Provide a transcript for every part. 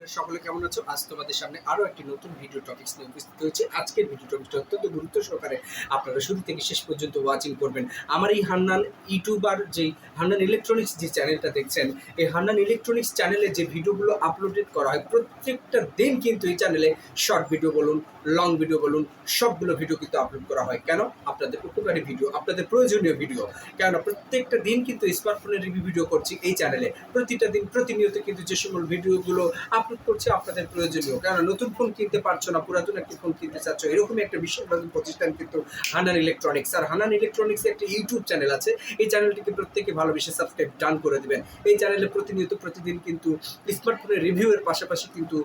সকলে কেমন আছো? আজ তোমাদের সামনে আরও একটি নতুন ভিডিও টপিক্স নিয়ে উপস্থিত হয়েছে। আজকের ভিডিও টপিকটা অত্যন্ত গুরুত্ব সহকারে আপনারা শুরু থেকে শেষ পর্যন্ত ওয়াচিং করবেন। আমার এই হান্নান ইউটিউবার যে হান্নান ইলেকট্রনিক্স যে চ্যানেলটা দেখছেন, এই হান্নান ইলেকট্রনিক্স চ্যানেলে যে ভিডিওগুলো আপলোডেড করা হয়, প্রত্যেকটা দিন কিন্তু এই চ্যানেলে শর্ট ভিডিও বলুন লং ভিডিও বলুন, সবগুলো ভিডিও কিন্তু আপলোড করা হয়। কেন? আপনাদের উপকারী ভিডিও আপনাদের প্রয়োজনীয় ভিডিও কেন প্রত্যেকটা দিন কিন্তু স্মার্টফোনের রিভিউ ভিডিও করছি এই চ্যানেলে প্রতিটা দিন প্রতিনিয়ত কিন্তু যে সকল ভিডিওগুলো আপলোড করছে আপনাদের প্রয়োজনীয়। কারণ নতুন ফোন কিনতে পারছ না, পুরাতন একটি ফোন কিনতে চাচ্ছ, এরকমই একটা বিশ্বব্যাপী প্রতিষ্ঠান কিন্তু হানান ইলেকট্রনিক্স আর হানান ইলেকট্রনিক্স একটা ইউটিউব চ্যানেল আছে, এই চ্যানেলটিকে প্রত্যেকে ভালোবেসে সাবস্ক্রাইব ডান করে দেবেন। এই চ্যানেলে প্রতিনিয়ত প্রতিদিন কিন্তু স্মার্টফোনের রিভিউয়ের পাশাপাশি কিন্তু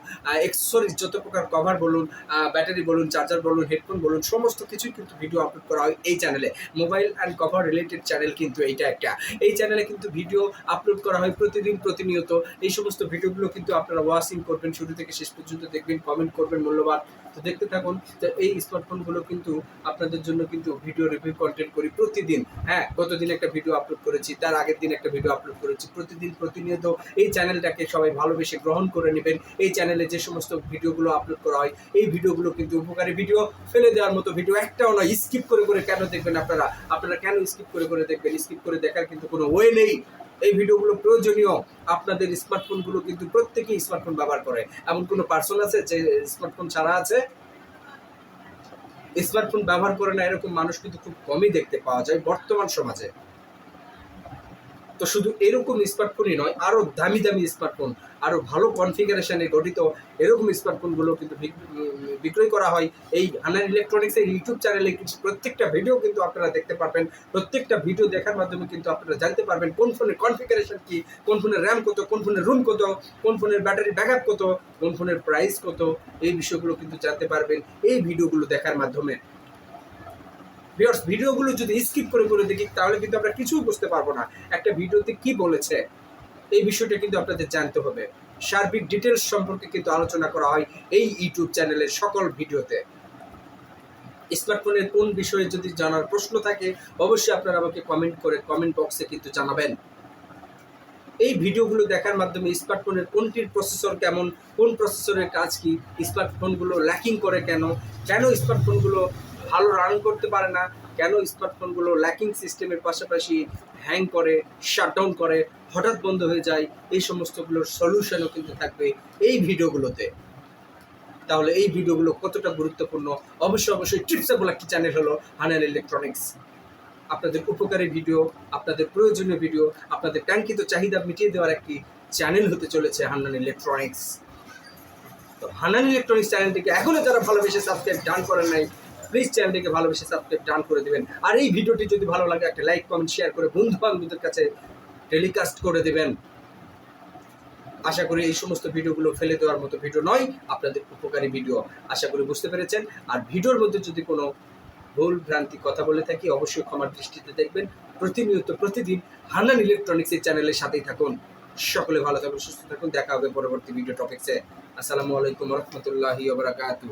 এক্সেসরিজ যত প্রকার কভার বলুন ব্যাটারি বলুন চার্জার বলুন হেডফোন বলুন, সমস্ত কিছুই কিন্তু ভিডিও আপলোড করা হয় এই চ্যানেলে mobile and cover related channel কিন্তু এইটা একটা। এই চ্যানেলে কিন্তু ভিডিও আপলোড করা হয় প্রতিদিন, প্রতিনিয়ত। এই সমস্ত ভিডিওগুলো কিন্তু আপনারা ওয়াচিং করবেন, শুরু থেকে শেষ পর্যন্ত দেখবেন কমেন্ট করবেন, মূল্যবান। তো দেখতে থাকুন, তো এই স্মার্টফোনগুলো কিন্তু আপনাদের জন্য কিন্তু ভিডিও রিভিউ কন্টেন্ট করি প্রতিদিন। হ্যাঁ গতদিন একটা ভিডিও আপলোড করেছি, তার আগের দিন একটা ভিডিও আপলোড করেছি। প্রতিদিন প্রতিনিয়ত এই চ্যানেলটাকে সবাই ভালোবেসে গ্রহণ করে নেবেন। এই চ্যানেলে যে সমস্ত ভিডিওগুলো আপলোড করা হয়, এই ভিডিওগুলো কিন্তু উপকারী ভিডিও ফেলে দেওয়ার মতো ভিডিও একটাও নয় স্কিপ করে করে কেন দেখবেন আপনারা? আপনারা কেন স্কিপ করে করে দেখবেন? স্কিপ করে দেখার কিন্তু কোনো ওয়ে নেই। এই ভিডিওগুলো প্রয়োজনীয়। আপনাদের স্মার্টফোনগুলো কিন্তু প্রত্যেকেই স্মার্টফোন ব্যবহার করে। এমন কোনো পার্সন আছে যে স্মার্টফোন ছাড়া আছে? স্মার্টফোন ব্যবহার করে না, এরকম মানুষ কিন্তু খুব কমই দেখতে পাওয়া যায় বর্তমান সমাজে। তো শুধু এরকম স্মার্টফোনই নয় আরও দামি দামি স্মার্টফোন আরও ভালো কনফিগারেশনে গঠিত এরকম স্মার্টফোনগুলো কিন্তু বিক- বিক্রয় করা হয়। এই হানান ইলেকট্রনিক্সের ইউটিউব চ্যানেলে প্রত্যেকটা ভিডিও কিন্তু আপনারা দেখতে পারবেন। প্রত্যেকটা ভিডিও দেখার মাধ্যমে কিন্তু আপনারা জানতে পারবেন কোন ফোনের কনফিগারেশন কি, কোন ফোনের র্যাম কত, কোন ফোনের রুম কত, কোন ফোনের ব্যাটারি ব্যাকআপ কত, কোন ফোনের প্রাইস কত, এই বিষয়গুলো কিন্তু জানতে পারবেন এই ভিডিওগুলো দেখার মাধ্যমে। ভিউয়ার্স ভিডিওগুলো যদি স্কিপ করে করে দেখি, তাহলে কিন্তু আমরা কিছুই বুঝতে পারব না। একটা ভিডিওতে কি বলেছে, এই বিষয়টা কিন্তু আপনাদের জানতে হবে। সার্বিক ডিটেলস সম্পর্কে কিন্তু আলোচনা করা হয় এই ইউটিউব চ্যানেলের সকল ভিডিওতে। স্মার্টফোনের কোন বিষয়ে যদি জানার প্রশ্ন থাকে, অবশ্যই আপনারা আমাকে কমেন্ট করে কমেন্ট বক্সে কিন্তু জানাবেন। এই ভিডিওগুলো দেখার মাধ্যমে স্মার্টফোনের কোনটির প্রসেসর কেমন, কোন প্রসেসরের কাজ কি, স্মার্টফোনগুলো ল্যাকিং করে কেন কেন স্মার্টফোনগুলো ভালো রান করতে পারে না, কেন স্মার্টফোনগুলো ল্যাকিং সিস্টেমের পাশাপাশি হ্যাং করে শাটডাউন করে, হঠাৎ বন্ধ হয়ে যায়, এই সমস্তগুলোর সলিউশনও কিন্তু থাকবে এই ভিডিওগুলোতে। তাহলে এই ভিডিওগুলো কতটা গুরুত্বপূর্ণ? অবশ্যই অবশ্যই টিপসেবল একটি চ্যানেল হলো হানান ইলেকট্রনিক্স আপনাদের উপকারী ভিডিও, আপনাদের প্রয়োজনীয় ভিডিও, আপনাদের কাঙ্ক্ষিত চাহিদা মিটিয়ে দেওয়ার একটি চ্যানেল হতে চলেছে হান্নান ইলেকট্রনিক্স তো হান্নান ইলেকট্রনিক্স চ্যানেলটিকে এখনও যারা ভালোবেসে সাবস্ক্রাইব ডান করেন নাই প্লিজ চ্যানেলটিকে ভালোবেসে সাবস্ক্রাইব ডান করে দেবেন। আর এই ভিডিওটি যদি ভালো লাগে, একটা লাইক কমেন্ট শেয়ার করে বন্ধু বান্ধবদের কাছে টেলিকাস্ট করে দেবেন। আশা করি এই সমস্ত ভিডিওগুলো ফেলে দেওয়ার মতো ভিডিও নয়, আপনাদের উপকারী ভিডিও। আশা করি বুঝতে পেরেছেন। আর ভিডিওর মধ্যে যদি কোনো ভুল, ভ্রান্তি, কথা বলে থাকি, অবশ্যই ক্ষমার দৃষ্টিতে দেখবেন। প্রতিনিয়ত, প্রতিদিন হান্নান ইলেকট্রনিক্স এই চ্যানেলের সাথেই থাকুন। সকলে ভালো থাকুন, সুস্থ থাকুন। দেখা হবে পরবর্তী ভিডিও টপিক্সে আসসালামু আলাইকুম রহমতুল্লাহি ওবরাকাতু